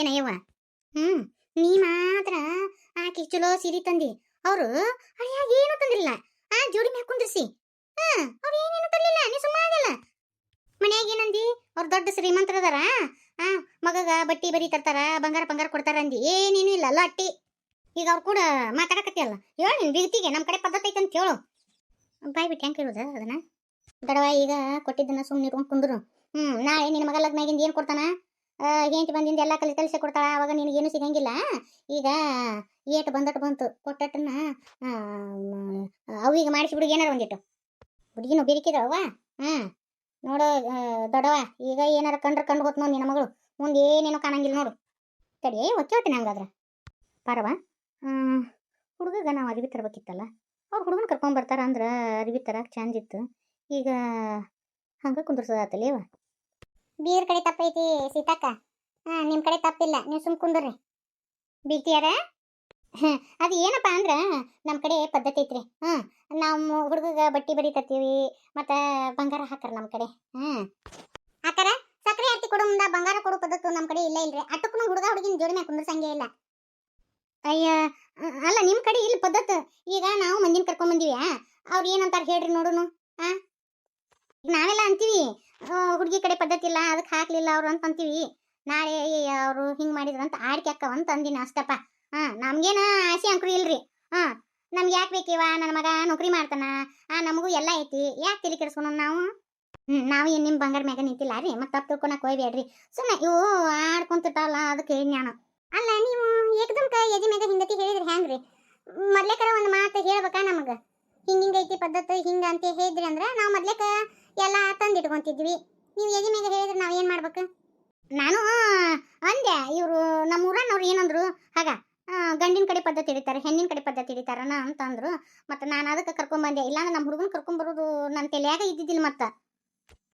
ಏನಯ್ಯವ ಹ್ಮ್, ನೀ ಮಾತ್ರ ಆಕಿ ಚಲೋ ಸೀರೆ ತಂದಿ. ಅವರು ಅಯ್ಯಾಗ ಏನು ತಂದಿಲ್ಲ ಆ ಜೋಡಿ ಮ್ಯಾಗ ಕುಂದ್ರಿಸಿ. ಆ ಅವ್ರು ಏನೇನು ತರಲಿಲ್ಲ ನೀ ಸುಮ್ಮನಿಲ್ಲ ಮನ್ಯಾಗ ಏನಂದಿ? ಅವ್ರು ದೊಡ್ಡ ಶ್ರೀಮಂತರದಾರ. ಆ, ಮಗಗ ಬಟ್ಟಿ ಬರಿ ತರ್ತಾರ, ಬಂಗಾರ ಬಂಗಾರ ಕೊಡ್ತಾರ ಅಂದಿ. ಏನೇನು ಇಲ್ಲ ಅಲ್ಲ ಅಟ್ಟಿ ಈಗ ಅವ್ರು ಕೂಡ ಮಾತಾಡಕತ್ತಿಯಲ್ಲ. ಹೇಳು ನಿನ್ ಬಿಗ್ತಿಗೆ ನಮ್ಮ ಕಡೆ ಪದ್ಧತಿ ಐತೆ ಅಂತ ಹೇಳು. ಬಾಯ್ ಬಿಟ್ಟು ಹೆಂಗೆ ಕೇಳುದ ಅದನ್ನ? ದಡವ ಈಗ ಕೊಟ್ಟಿದ್ದನ್ನ ಸುಮ್ಮನೆ ಇಟ್ಕೊಂಡು ಕುಂದ್ರು. ಹ್ಮ್, ನಾಳೆ ನಿನ್ನ ಮಗ ಲಗ್ನಾಗಿಂದ ಏನು ಕೊಡ್ತಾನ? ಹೆಂಡತಿ ಬಂದಿಂದ ಎಲ್ಲ ಕಲಿ ಕಲಿಸಿ ಕೊಡ್ತಾಳ, ಅವಾಗ ನಿನಗೇನು ಸಿಗಂಗಿಲ್ಲ. ಈಗ ಏಟು ಬಂದಟ್ಟು ಬಂತು ಕೊಟ್ಟಟ್ಟನ್ನ ಅವಿಗೆ ಮಾಡಿಸಿ ಬಿಡು ಏನಾರ ಒಂದಿಟ್ಟು. ಹುಡುಗಿನೂ ಬೇರಿಕಿದವ ಹಾಂ, ನೋಡು ದೊಡ್ಡವ ಈಗ ಏನಾರ ಕಂಡ್ರೆ ಕಂಡು ಹೋತ್ ನೋಡಿ ನಿನ್ನ ಮಗಳು. ಮುಂದೆ ಏನೇನೋ ಕಾಣಂಗಿಲ್ಲ ನೋಡು. ತಡಿ ಒಕ್ಕೆ ಹೋಗ್ತೀನಿ ಹಂಗಾದ್ರೆ ಪರವ ಹುಡುಗಗ ನಾವು ಅರಿವಿ ತರಬೇಕಿತ್ತಲ್ಲ. ಅವ್ರು ಹುಡುಗನ ಕರ್ಕೊಂಬರ್ತಾರ ಅಂದ್ರೆ ಅರಿವಿ ತರಕ್ಕೆ ಚಂದಿತ್ತು ಈಗ ಹಂಗೆ ಕುಂದ್ರಸೋದಾತಲ್ಲ ಇವ ಬೀರ್ ಕಡೆ ತಪ್ಪೈತಿ ಸೀತಾಕ್ಕ. ಹಾ ನಿಮ್ಮ ಕಡೆ ತಪ್ಪಿಲ್ಲ. ನೀವು ಸುಮ್ ಕುಂದ್ರಿ ಬೀಗ್ತಿಯಾರ ಅದು ಏನಪ್ಪ ಅಂದ್ರೆ ನಮ್ಮ ಕಡೆ ಪದ್ಧತಿ ಐತ್ರಿ. ಹ್ಮ್ ನಮ್ಮ ಹುಡುಗಗ ಬಟ್ಟಿ ಬರಿ ತರ್ತೀವಿ ಮತ್ತೆ ಬಂಗಾರ ಹಾಕಾರ ನಮ್ಮ ಕಡೆ. ಹ್ಮ್ ಹಾಕಾರ ಸಕ್ಕರೆ ಹತ್ತಿ ಕೊಡು ಮುಂದೆ ಬಂಗಾರ ಕೊಡು ಪದ್ಧತಿ ನಮ್ಮ ಕಡೆ ಇಲ್ಲ ಇಲ್ರಿ. ಅಟ್ಟಕ್ಕೂ ಹುಡುಗ ಹುಡುಗಿನ ಜೋಡಿ ಮ್ಯಾಗ ಕುಂದ್ರಸಂಗೆ ಇಲ್ಲ. ಅಯ್ಯ ಅಲ್ಲ ನಿಮ್ಮ ಕಡೆ ಇಲ್ಲಿ ಪದ್ಧತಿ. ಈಗ ನಾವು ಮಂದಿನ ಕರ್ಕೊಂಡ್ ಬಂದಿವಿ ಅವ್ರು ಏನಂತಾರ ಹೇಳ್ರಿ ನೋಡುನು. ಹಾ? ನಾವೆಲ್ಲ ಅಂತೀವಿ ಹುಡುಗಿ ಕಡೆ ಪದ್ಧತಿ ಇಲ್ಲ, ಅದಕ್ಕೆ ಹಾಕ್ಲಿಲ್ಲ ಅವ್ರು ಅಂತ ಅಂತೀವಿ. ನಾಳೆ ಅವರು ಹಿಂಗೆ ಮಾಡಿದ್ರು ಅಂತ ಆಡ್ಕೆ ಅಕ್ಕವ ಅಂತ ಅಂದಿನ ಅಷ್ಟಪ್ಪ. ಹಾಂ ನಮಗೇನು ಆಸೆ ಅಂಕರು ಇಲ್ರಿ. ಹಾಂ ನಮ್ಗೆ ಯಾಕೆ ಬೇಕಿವ ನನ್ನ ಮಗ ನೌಕರಿ ಮಾಡ್ತಾನ. ಆ, ನಮಗೂ ಎಲ್ಲ ಐತಿ. ಯಾಕೆ ತಿಳಿ ಕೆಡಿಸ್ಕೊಳ ನಾವು? ನಾವು ಏನು ನಿಮ್ಮ ಬಂಗಾರ ಮ್ಯಾಗ ನಿಂತಿಲ್ಲ ರೀ. ಮತ್ತೆ ತಪ್ಪು ತಿಳ್ಕೊಳಕ್ಕೆ ಹೋಗ್ಬೇಡ್ರಿ. ಸುಮ್ಮನೆ ಇವು ಆಡ್ಕೊಂತಿರ್ತಾವಲ್ಲ, ಅದಕ್ಕೆ ನಾನು ಅಲ್ಲ, ನೀವು ಏಕದಮ್ ಕ ಎದಿ ಮ್ಯಾಗ ಹಿಂಗತಿ ಹೇಳಿದ್ರಿ ಹ್ಯಾಂಗ್ರಿ? ಮೊದ್ಲೇಕರ ಒಂದು ಮಾತು ಹೇಳ್ಬೇಕಾ ನಮಗ? ಹಿಂಗ ಹಿಂಗೈತಿ ಪದ್ಧತಿ, ಹಿಂಗೆ ಅಂತ ಹೇಳಿದ್ರಿ ಅಂದ್ರೆ ನಾವು ಮೊದ್ಲೇಕ ಎಲ್ಲ ತಂದಿಟ್ಕೊಂತಿದ್ವಿ. ನೀವು ಎದಿ ಮೇಲೆ ಹೇಳಿದ್ರೆ ನಾವು ಏನು ಮಾಡ್ಬೇಕು? ನಾನು ಅಂದೆ, ಇವರು ನಮ್ಮ ಊರನ್ನವ್ರು ಏನಂದ್ರು ಹಾಗ ಗಂಡಿನ ಕಡೆ ಪದ್ಧತಿ ಹಿಡಿತಾರೆ, ಹೆಣ್ಣಿನ ಕಡೆ ಪದ್ಧತಿ ಹಿಡಿತಾರನ ಅಂತ ಅಂದ್ರು ಮತ್ತೆ ನಾನು ಅದಕ್ಕೆ ಕರ್ಕೊಂಬಂದೆ ಇಲ್ಲಾಂದ್ರೆ ನಮ್ಮ ಹುಡುಗನ ಕರ್ಕೊಂಬರೋದು ನನ್ನ ತಲೆಯಾಗ ಇದ್ದಿದ್ದಿಲ್ಲ ಮತ್ತೆ.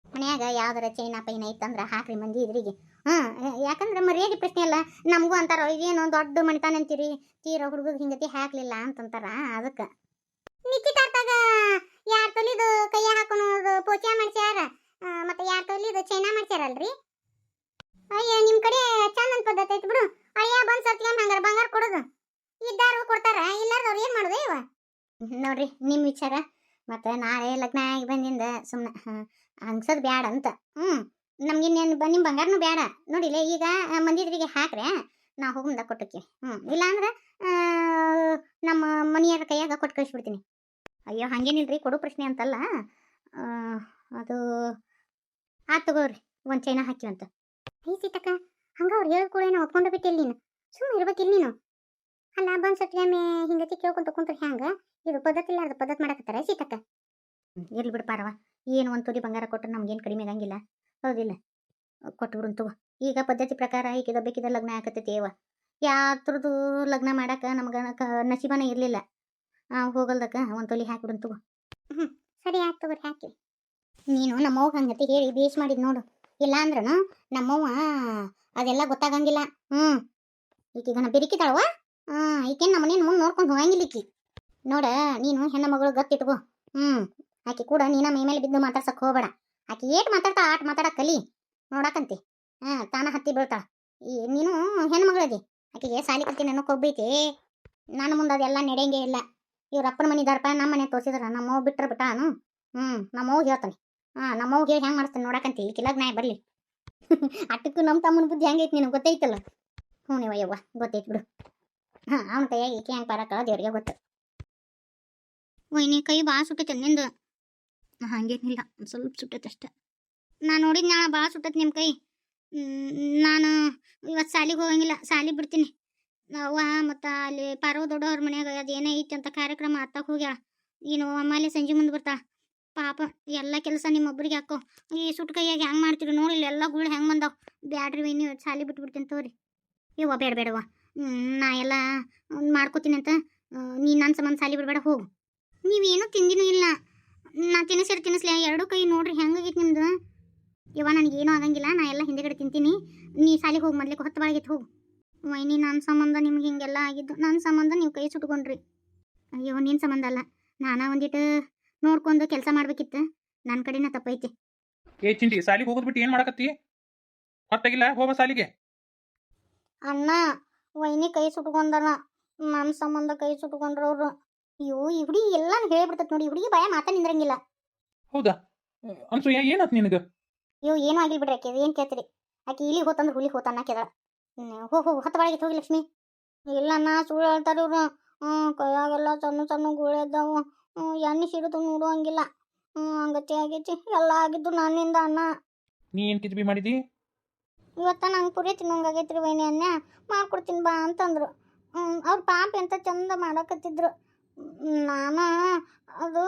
ಮನ್ಯಾಗ ಯಾವ್ದಾರ ಚೈನ ಪೈನ ಇತ್ತಂದ್ರೆ ಹಾಕ್ರಿ ಮಂದಿ ಇದ್ರಿಗೆ. ಹಾಂ, ಯಾಕಂದ್ರೆ ಮರ್ಯಾದೆ ಪ್ರಶ್ನೆ ಅಲ್ಲ. ನಮಗೂ ಅಂತಾರ, ಇದೇನು ದೊಡ್ಡ ಮಣಿತಾನೆ ಅಂತೀರಿ. ತೀರ ಹುಡುಗ ಹಿಂಗತಿ ಹಾಕ್ಲಿಲ್ಲ ಅಂತಂತಾರ ಅದಕ್ಕೆ. ನಿಶ್ಚಿತಾರ್ಥಾಗ ಯಾರ್ ತೊಲಿದು ಕೈಯ ಹಾಕೊಳೋದು ಪೋಚಾ ಮಾಡ್ಸ್ಯಾರ? ಮತ್ತೆ ಯಾರ್ ತೊಲಿದು ಚೈನಾ ಮಾಡ್ಸ್ಯಾರಲ್ರಿ? ಅಯ್ಯ ನಿಮ್ಮ ಕಡೆ ಚಂದನ್ ಪದ್ಧತಿ ಐತಿ ಬಿಡು. ಅಯ್ಯ, ಬಂದ್ ಸತ್ಕೊಂಡ್ ಹಂಗಾರ ಬಂಗಾರ ಕೊಡೋದು? ಇದ್ದಾರು ಕೊಡ್ತಾರ, ಇಲ್ಲಾರ್ದವ್ರು ಏನ್ ಮಾಡೋದು ಇವ? ನೋಡ್ರಿ, ನಿಮ್ ವಿಚಾರ. ಮತ್ತೆ ನಾಳೆ ಲಗ್ನ ಆಗಿ ಬಂದಿಂದ ಸುಮ್ಮನೆ ಹಂಗ್ಸದ್ ಬ್ಯಾಡ ಅಂತ. ಹ್ಮ್, ನಮ್ಗೆ ಇನ್ನೇನು ಬ ನಿಮ್ಮ ಬಂಗಾರನು ಬೇಡ ನೋಡಿಲ್ಲ ಈಗ ಮಂದಿದರಿಗೆ ಹಾಕ್ರೆ, ನಾ ಹೋಗಂದ ಕೊಟ್ಟಕ್ಕೆ ಹ್ಮ್, ಇಲ್ಲಾಂದ್ರೆ ನಮ್ಮ ಮನೆಯವ್ರ ಕೈಯಾಗ ಕೊಟ್ಟು ಕಳಿಸ್ಬಿಡ್ತೀನಿ. ಅಯ್ಯೋ ಹಂಗೇನಿಲ್ರಿ ಕೊಡು ಪ್ರಶ್ನೆ ಅಂತಲ್ಲ. ಆ, ಅದು ಆತ್ ತಗೋರಿ ಒಂದು ಚೈನ ಹಾಕಿವಂತ ಐ ಸೀತಕ್ಕ ಹಂಗ ಅವ್ರು ಹೇಳಿದ ಕೂಡ ಏನೋ ಒಪ್ಕೊಂಡು ಬಿಟ್ಟಿಲ್ಲ ನೀನು. ಸುಮ್ಮನೆ ಇರ್ಬೇಕಿಲ್ಲ ನೀನು. ಅಲ್ಲ ಬಂದ್ ಸತ್ಯಾಮೆ ಹಿಂಗತಿ ಕೇಳ್ಕೊಂತ ಕುಂತ್ರೆ ಹ್ಯಾಂಗ? ಇದು ಪದ್ಧತಿ ಇಲ್ಲ ಅದು ಪದ್ಧತಿ ಮಾಡಕತ್ತಾರ ಸೀತಕ್ಕ? ಇರ್ಲಿ ಬಿಡು ಪಾರವ ಏನು ಒಂದು ತುರಿ ಬಂಗಾರ ಕೊಟ್ಟರೆ ನಮ್ಗೇನು ಕಡಿಮೆ ಆಗಂಗಿಲ್ಲ. ಹೌದಿಲ್ಲ. ಕೊಟ್ಟು ಬಿಡು ತಗೋ. ಈಗ ಪದ್ಧತಿ ಪ್ರಕಾರ ಈಗಿದ ಬೇಕಿದ ಲಗ್ನ ಆಕತ್ತೈತಿ ಏವ ಯಾತ್ರದ್ದು ಲಗ್ನ ಮಾಡಕ್ಕೆ ನಮ್ಗೆ ನಸೀಬನ ಇರಲಿಲ್ಲ. ಹೋಗಲ್ದಕ್ಕ ಒಂದು ತೊಲಿ ಹಾಕಿಬಿಡು ತಗೋ. ಹ್ಞೂ ಸರಿ ಆಯ್ತು ತಗೋರಿ ಹಾಕಿ. ನೀನು ನಮ್ಮವ್ವ ಹಂಗತಿ ಹೇಳಿ ಬೇಸ್ ಮಾಡಿದ್ ನೋಡು. ಇಲ್ಲ ಅಂದ್ರನು ನಮ್ಮವ್ವ ಅದೆಲ್ಲ ಗೊತ್ತಾಗಂಗಿಲ್ಲ. ಹ್ಞೂ ಈಕೀಗ ನಾ ಬೆರಿಕಿದಾಳವ ಹ್ಞೂ ಈಕೇನು ನಮ್ಮನೇನು ಮುಂದೆ ನೋಡ್ಕೊಂಡು ಹೋಗಂಗಿಲ್ಲ ಈಕಿ. ನೋಡ ನೀನು ಹೆಣ್ಣ ಮಗಳು ಗತ್ತಿಟ್ಕೋ ಹ್ಞೂ ಆಕಿ ಕೂಡ ನೀನ ಮೈ ಮೇಲೆ ಬಿದ್ದು ಮಾತಾಡ್ಸಕ್ ಹೋಗ್ಬೇಡ. ಆಕಿ ಏಟ್ ಮಾತಾಡ್ತಾ ಆಟ ಮಾತಾಡಕ್ ಕಲಿ. ನೋಡಕಂತಿ. ಹಾ ತಾನ ಹತ್ತಿ ಬೀಳ್ತಾಳ. ಈ ನೀನು ಹೆಣ್ಮಗಳದಿ ಆಕಿಗೆ ಸಾಲಿ ಕಲ್ತಿ ಅನ್ನೋ ಕೊಬ್ಬೈತಿ ನನ್ನ ಮುಂದೆ ಅದೆಲ್ಲ ನಡೆಯಂಗೆ ಇಲ್ಲ. ಇವ್ರ ಅಪ್ಪನ ಮನೆ ಇದಾರಪ್ಪ ನಮ್ಮ ಮನೆ ತೋರಿಸಿದ್ರ ನಮ್ಮವ್ ಬಿಟ್ರ ಬಿಟ್ಟಾನು ಹ್ಮ್ ನಮ್ಮವ್ ಹೇಳ್ತಾನೆ. ಹಾ ನಮ್ಮವ್ ಹೇಳಿ ಹೆಂಗ್ ಮಾಡ್ತಾನೆ ನೋಡಕಂತಿ ಈ ಕಿಲಾಗ ನಾಯಿ ಬರ್ಲಿ. ಅಟ್ಟಕ್ಕೂ ನಮ್ಮ ತಮ್ಮನ ಬುದ್ಧಿ ಹೆಂಗೈತಿ ನಿನಗೆ ಗೊತ್ತೈತಲ್ಲ? ಹ್ಞೂ ನೀವು ಅಯ್ಯವ್ವ, ಗೊತ್ತೈತಿ ಬಿಡು. ಹಾ, ಅವನ ಕೈಯಾಗಿ ಈಕೆ ಹೆಂಗ್ ಪಾರಕ ದೇವ್ರಿಗೆ ಗೊತ್ತು. ಓಯ್, ನೀ ಕೈ ಭಾಳ ಸುಟ್ಟೈತೆ ನಿಂದು. ಹಂಗೇನಿಲ್ಲ ಸ್ವಲ್ಪ ಸುಟ್ಟೈತೆ ಅಷ್ಟೆ. ನಾನು ನೋಡಿದ್ ನಾಳೆ ಭಾಳ ಸುಟ್ಟೈತೆ ನಿಮ್ಮ ಕೈ. ನಾನು ಇವತ್ತು ಸಾಲಿಗೆ ಹೋಗಂಗಿಲ್ಲ ಸಾಲಿ ಬಿಡ್ತೀನಿ. ಅವ್ವ, ಮತ್ತು ಅಲ್ಲಿ ಪಾರ್ವ ದೊಡ್ಡವ್ರ ಮನ್ಯಾಗ ಅದೇನೇ ಐತಿ ಅಂತ ಕಾರ್ಯಕ್ರಮ ಅತ್ತಾಗ ಹೋಗ್ಯಾಳ. ಏನು ಅಮ್ಮಾಲೆ ಸಂಜೆ ಮುಂದೆ ಬರ್ತಾ. ಪಾಪ, ಎಲ್ಲ ಕೆಲಸ ನಿಮ್ಮೊಬ್ರಿಗೆ ಹಾಕೋ. ಈ ಸುಟ್ಟು ಕೈಯಾಗ ಹೆಂಗೆ ಮಾಡ್ತೀರಿ ನೋಡಿ ಇಲ್ಲಿ ಎಲ್ಲ ಗುಳು ಹೆಂಗೆ ಬಂದಾವ. ಬ್ಯಾಡ್ರಿ ನೀವು ಸಾಲಿ ಬಿಟ್ಬಿಡ್ತೀನಿ ತಗೋರಿ. ಇವ ಬೇಡ, ಬೇಡವ್ವ. ನಾ ಎಲ್ಲ ಮಾಡ್ಕೋತೀನಿ ಅಂತ. ನೀ ನನ್ನ ಸಂಬಂಧ ಸಾಲಿ ಬಿಡಬೇಡ, ಹೋಗು. ನೀವೇನು ತಿಂದಿನೂ ಇಲ್ಲ. ನಾ ತಿನ್ನಿಸಿರ್ ತಿನ್ನಿಸ್ಲಿ ಎರಡು ಕೈ ನೋಡ್ರಿ ಹೆಂಗಾಗೈತಿ ನಿಮ್ದು. ಇವ ನನಗೇನೂ ಆಗಂಗಿಲ್ಲ. ನಾ ಎಲ್ಲ ಹಿಂದೆಗಡೆ ತಿಂತೀನಿ. ನೀ ಸಾಲಿಗೆ ಹೋಗಿ ಮೊದ್ಲಿಕ್ಕೆ ಹೊತ್ತು ಬಾಳಿಗೆ ಹೋಗು. ವೈನಿ ನನ್ನ ಸಂಬಂಧ ನಿಮ್ಗೆ ಹಿಂಗೆಲ್ಲ ಆಗಿದ್ದು ನನ್ನ ಸಂಬಂಧ ನೀವು ಕೈ ಸುಟ್ಕೊಂಡ್ರಿ. ಅಯ್ಯೋ ನಿನ್ನ ಸಂಬಂಧ ಅಲ್ಲ. ನಾನಾ ಒಂದಿಟ್ಟು ನೋಡ್ಕೊಂಡು ಕೆಲಸ ಮಾಡ್ಬೇಕಿತ್ತು. ನನ್ನ ಕಡೆನ ತಪ್ಪೈತಿ. ಏ ಚಿಂಟಿ ಸಾಲಿಗೆ ಹೋಗೋದ್ ಬಿಟ್ಟು ಏನು ಮಾಡಕತ್ತಿ? ಹೊತ್ತಾಗಿಲ್ಲ ಹೋಗ ಸಾಲಿಗೆ. ಅಣ್ಣ ವೈನಿ ಕೈ ಸುಟ್ಕೊಂಡಣ ನನ್ನ ಸಂಬಂಧ ಕೈ ಸುಟ್ಕೊಂಡ್ರ ಅವ್ರು ಅಯ್ಯೋ ಈ ಹುಡುಗಿ ಎಲ್ಲಾನು ಹೇಳ್ಬಿಡ್ತತ್ ನೋಡಿ ಹುಡುಗಿ ಭಯ ಮಾತಾ ನಿಂದ್ರಂಗಿಲ್ಲ. ಹೌದಾ? ಅನ್ಸೂಯ ಏನಾತ್ ನಿನಗೆ? ಅಯ್ಯೋ ಏನೂ ಆಗಿಲ್ಲ ಬಿಡ್ರಿ ಆಕೆ ಏನು ಕೇಳ್ತೀರಿ? ಆಕೆ ಇಲ್ಲಿಗೆ ಹೋತಂದ್ರೆ ಹುಲಿ ಹೋತಾನ ಅನ್ನಕ್ಕೆದ ಹೋಗಿ ಹೋಗಿ ಹತ್ತು ಬಾಳಿಗೆ ಹೋಗಿ ಲಕ್ಷ್ಮಿ. ಇಲ್ಲ ಅಣ್ಣ ಸುಳ್ಳು ಹೇಳ್ತಾರೆ ಇವ್ರು ಕೈಯಾಗೆಲ್ಲ ಸಣ್ಣ ಸಣ್ಣ ಗುಳೆ ಇದ್ದಾವು. ಹ್ಞೂ ಎಣ್ಣೆ ಸಿಡಿದು ನೋಡುವಂಗಿಲ್ಲ. ಹಂಗತಿ ಆಗೈತಿ. ಎಲ್ಲ ಆಗಿದ್ದು ನನ್ನಿಂದ ಅಣ್ಣ ನೀ ಏನ್ ಕಿತ್ಬಿ ಮಾಡಿದಿ? ಇವತ್ತ ನಂಗೆ ಪುರಿ ತಿನ್ನೋಂಗಾಗೈತ್ರಿ ವೈನಿ ಅನ್ನ. ಮಾಡ್ಕೊಡ್ತೀನಿ ಬಾ ಅಂತಂದ್ರು. ಹ್ಮ್, ಅವ್ರ ಪಾಪ ಎಂತ ಚಂದ ಮಾಡಕತ್ತಿದ್ರು. ನಾನು ಅದು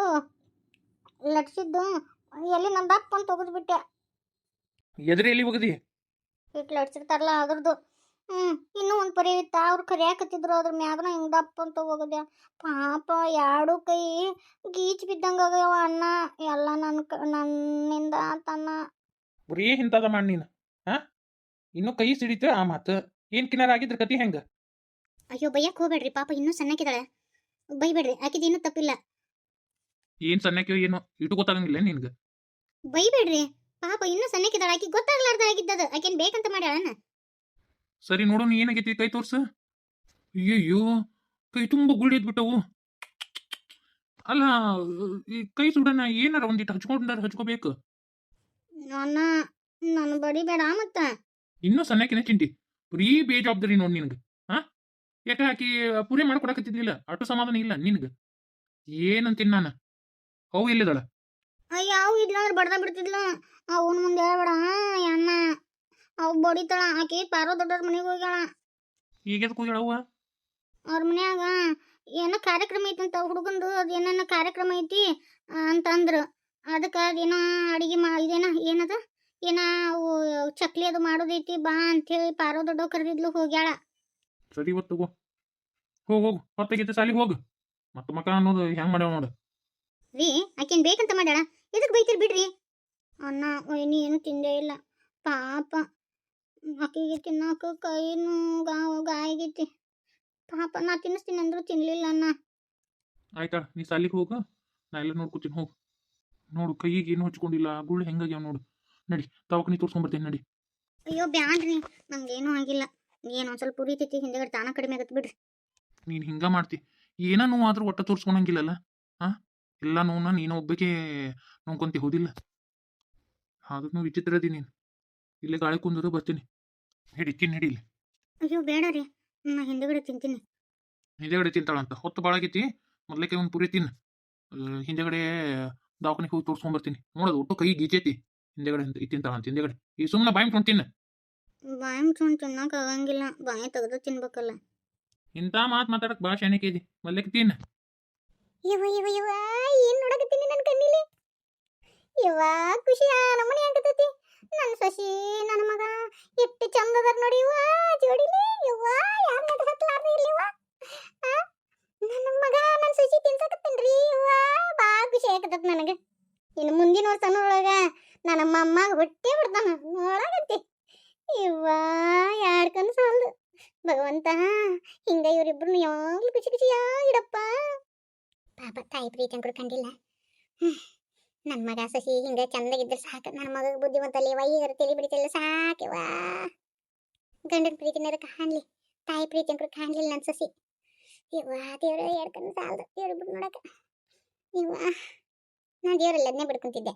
ಲಟ್ಸಿದ್ದು ಎಲ್ಲಿ ನನ್ನ ದಪ್ಪ ಅಂತ ತೆಗೆದ್ಬಿಟ್ಟೆ. ಎದ್ರಿ ಎಲ್ಲಿ ಹೋಗದಿ? ಇಟ್ಟು ಲಟ್ಸಿರ್ತಾರಲ್ಲ ಅದ್ರದ್ದು. ಹ್ಞೂ ಇನ್ನೂ ಒಂದು ಪರಿ ಇತ್ತ ಅವ್ರು ಕರಿಯಾಕತ್ತಿದ್ರು ಅದ್ರ ಮ್ಯಾಗನ ಹಿಂಗೆ ದಪ್ಪ ಅಂತ ಹೋಗದೆ. ಪಾಪ ಎರಡು ಕೈ ಗೀಚ್ ಬಿದ್ದಂಗೆ ಆಗ್ಯಾವ ಅಣ್ಣ ಎಲ್ಲ ನನ್ನ ಕ ನನ್ನಿಂದ ತನ್ನ ಬರೀ ಹಿಂತದ ಮಾಡಿ ನೀನು ಹಾ? ಇನ್ನು ಕೈ ಸಿಡಿತ ಆ ಮಾತ. ಏನ್ ಕಿನಾರ ಆಗಿದ್ರ ಕತಿ ಹೆಂಗ? ಅಯ್ಯೋ ಬೈಯಕ್ಕೆ ಹೋಗ್ಬೇಡ್ರಿ ಪಾಪ ಇನ್ನೂ ಸಣ್ಣಕ್ಕಿದ್ದಾಳೆ. ಬೈಬೇಡ್ರಿ ಆಕಿದ ಇನ್ನೂ ತಪ್ಪಿಲ್ಲ. ಏನ್ ಸಣ್ಣಕ್ಯೋ ಏನು? ಇಟ್ಟು ಗೊತ್ತಾಗಂಗಿಲ್ಲ ನಿನ್ಗ? ಬೈಬೇಡ್ರಿ ಪಾಪ ಇನ್ನೂ ಸಣ್ಣಕ್ಕಿದ್ದಾಳೆ ಆಕಿ ಗೊತ್ತಾಗ್ಲಾರ್ದ ಆಗಿದ್ದದು ಆಕೆನ್ ಬೇಕಂತ ಮಾಡ್ಯಾಳನ? ಸರಿ ನೋಡು ನೀ ಏನಾಗೈತಿ? ಕೈ ತೋರ್ಸು. ಅಯ್ಯಯ್ಯೋ ಕೈ ತುಂಬ ಗುಳ್ಳಿ ಅಲ್ಲ ಈ ಕೈ ಸುಡನ ಏನಾರ ಒಂದಿಟ್ಟು ಹಚ್ಕೊಂಡಾರ ಹಚ್ಕೋಬೇಕು? ನನ್ನ ನನ್ನ ಬಡಿ ಬೇಡ ಮತ್ತ. ಇನ್ನೂ ಸಣ್ಣಕಿನ ಚಿಂಟಿ ಬರೀ ಬೇಜವಾಬ್ದಾರಿ ನೋಡಿ ನಿನಗೆ ಹಾ ಯಾಕ ಆಕಿ ಪುರಿ ಮಾಡ್ಕೊಡಕತ್ತಿದ್ಲಿಲ್ಲ ಅಟು ಸಮಾಧಾನ ಇಲ್ಲ ನಿನಗೆ. ಏನಂತೀನಿ ನಾನು? ಅವು ಎಲ್ಲಿದಳ ಅಯ್ಯ ಅವು ಇದ್ಲಂದ್ರೆ ಬಡ್ದ ಬಿಡ್ತಿದ್ಲು. ಅವನ ಮುಂದೆ ಹೇಳ್ಬೇಡ ಅಣ್ಣ. ಅವ್ ಬಡಿತಾಳ ಆಕಿ ಪಾರೋ ದೊಡ್ಡವ್ರ ಮನೆಗೆ ಹೋಗ್ಯಾಳ. ಈಗ ಎದಕ್ಕೆ ಹೋಗ್ಯಾಳ ಅವ್ವ? ಅವ್ರ ಮನ್ಯಾಗ ಏನೋ ಕಾರ್ಯಕ್ರಮ ಐತಂತ ಹುಡುಗಂದು ಅದು ಏನೇನೋ ಕಾರ್ಯಕ್ರಮ ಐತಿ ಅಂತಂದ್ರು. ಅದಕ್ಕೆ ಅದೇನೋ ಅಡಿಗೆ ಮಾ ಇದೇನ ಏನದ? ಏನ ಅವು ಚಕ್ಲಿ ಅದು ಮಾಡೋದೈತಿ ಬಾ ಅಂತೇಳಿ ಪಾರೋ ದೊಡ್ಡವ್ ಕರೆದಿದ್ಲು ಹೋಗ್ಯಾಳ. ಸರಿ ಇವತ್ತು ತಗೋ. ಹೋಗ್ ಹೋಗು ಹೊತ್ತಾಗೈತೆ ಸಾಲಿಗೆ ಹೋಗು. ಮತ್ತೆ ಮಕ್ಕ ಅನ್ನೋದು ಹೆಂಗ್ ಮಾಡ್ಯಾವ ನೋಡು. ರೀ ಆಕೆನ್ ಬೇಕಂತ ಮಾಡ್ಯಾಳ. ಎದಕ್ ಬೈತಿರ್ ಬಿಡ್ರಿ? ಅಣ್ಣ ವೈನಿ ಏನು ತಿಂದೇ ಇಲ್ಲ. ಪಾಪ. ಆಕೆಗೆ ತಿನ್ನಾಕ ಕೈನು ಗಾವ ಗಾಯಗೈತಿ. ಪಾಪ ನಾ ತಿನ್ನಿಸ್ತೀನಿ ಅಂದ್ರು ತಿನ್ಲಿಲ್ಲ ಅಣ್ಣ. ಆಯ್ತಾ ನೀ ಸಾಲಿಗೆ ಹೋಗು. ನಾ ಎಲ್ಲ ನೋಡ್ಕೊತೀನಿ ಹೋಗು. ನೋಡು ಕೈಗೆ ಏನು ಹಚ್ಕೊಂಡಿಲ್ಲ ಗುಳ್ಳು ಹೆಂಗಾಗ್ಯಾವ ನೋಡು. ನಡಿ ದವಾಖಾನಿ ತೋರ್ಸ್ಕೊಂಬರ್ತೀನಿ ನಡಿ. ಅಯ್ಯೋ ಬ್ಯಾಡ್ರಿ. ನಂಗೇನು ಆಗಿಲ್ಲ. ಏನೋ ಒಂದ್ ಸ್ವಲ್ಪ ಉರಿತೈತಿ ಹಿಂದೆಗಡೆ ತಾನ ಕಡಿಮೆ ಆಗತ್ತೆ ಬಿಡ್ರಿ. ನೀನು ಹಿಂಗ ಮಾಡ್ತಿ. ಏನ ನೋವು ಆದ್ರೂ ಒಟ್ಟ ತೋರ್ಸ್ಕೊಳಂಗಿಲ್ಲಲ್ಲ ಹಾ ಎಲ್ಲ ನೋವನ್ನ ನೀನು ಒಬ್ಬಕ್ಕೆ ನೋಡ್ಕೊಂತಿ ಹೋದಿಲ್ಲ. ಆದ್ರೂ ವಿಚಿತ್ರ ಅದಿ ನೀನು. ಇಲ್ಲೇ ಗಾಳಿ ಕುಂದರು ಬರ್ತೀನಿ. ಹಿಡಿ ತಿನ್ ಹಿಡಿಲಿ ಅಯ್ಯೋ ಬೇಡ ರೀ. ನಾ ಹಿಂದೆಗಡೆ ತಿಂತೀನಿ. ಹಿಂದೆಗಡೆ ತಿಂತಾಳಂತ. ಹೊತ್ತು ಭಾಳಾಗೈತಿ ಮೊದ್ಲಕ್ಕೆ ಒಂದು ಪುರಿ ತಿನ್ ಆ, ಹಿಂದೆಗಡೆ ದವಾಖಾನಿಗೆ ಹೋಗಿ ತೋರ್ಸ್ಕೊಂಬರ್ತೀನಿ ನೋಡೋದು ಒಟ್ಟು ಕೈ ಗೀಚೈತಿ. ಹಿಂದೆಗಡೆ ಅಂತ ತಿಂತಾಳಂತ. ಹಿಂದೆಗಡೆ. ಈ ಸುಮ್ಮನೆ ಬಾಯಿ ಮುಟ್ಕೊಂಡು ತಿನ್ನು. ಬಾಯಿ ಮುಟ್ಕೊಂಡು ತಿನ್ನಕ್ ಆಗಂಗಿಲ್ಲ. ಬಾಯಿ ತೆಗೆದು ತಿನ್ಬೇಕಲ್ಲ. ಇಂಥ ಮಾತು ಮಾತಾಡಕ್ಕೆ ಭಾಳ ಶಾಣಿಕೆ ಇದೆ. ಮೊದ್ಲಕ್ಕೆ ತಿನ್ನ. ಇವ ಇವ ಇವ ಏನ್ ನೋಡಕತ್ತೀನಿ ನನ್ನ ಕಣ್ಣಿಲಿ? ಇವ ಖುಷಿ ನಮ್ಮನೆ ಆಗತೈತಿ. ನನ್ನ ಸಸಿ ನನ್ನ ಮಗ ಎಷ್ಟು ಚಂದ ಅದಾರ ನೋಡಿ ಇವ ಜೋಡಿಲಿ, ಯವ್ವ ಯಾರನ್ನ ಹತ್ಲಾರ್ದ ಇಲ್ಲಿವ ನನ್ನ ಮಗ ನನ್ನ ಸೊಸಿ ತಿನ್ಸಕತ್ತೀನ್ರಿ ಇವ ಭಾಳ ಖುಷಿ ಆಗತೈತಿ ನನಗೆ. ಇನ್ನು ಮುಂದಿನ ವರ್ಷನೊಳಗ ನನ್ನ ಅಮ್ಮಗ ಹೊಟ್ಟೆ ಬಿಡ್ತಾನ ನೋಡಾಗತ್ತಿ ಇವ ಯಾಡ್ ಕನಸು ಅಲ್ದು. ಭಗವಂತ, ಹಿಂಗ ಇವರಿಬ್ರು ಯಾವಾಗ್ಲೂ ಖುಷಿ ಖುಷಿಯಾಗಿಡಪ್ಪ ಪಾಪ ತಾಯಿ ಪ್ರೀತಿ ಅಂಕರು ಕಂಡಿಲ್ಲ ನನ್ನ ಮಗ ಸಸಿ ಹಿಂಗ ಚಂದಾಗಿದ್ರೆ ಸಾಕು. ನನ್ನ ಮಗ ಬುದ್ಧಿವಂತಲ್ಲಿ ವೈಗರ ತಲೆ ಬಿಡಿತಿಲ್ಲ ಸಾಕೆವ ಗಂಡನ ಪ್ರೀತಿನಾರ ಕಾಣ್ಲಿ, ತಾಯಿ ಪ್ರೀತಿ ಅಂಕರು ಕಾಣ್ಲಿಲ್ಲ ನನ್ನ ಸಸಿ. ಇವ ದೇವ್ರ ಎಡ್ಕಂಡು ಸಾಲದು. ದೇವ್ರ ನೋಡಕ ಇವ ನಾನು ದೇವರಲ್ಲಿ ಅದನ್ನೇ ಬಿಡ್ಕೊಂತಿದ್ದೆ.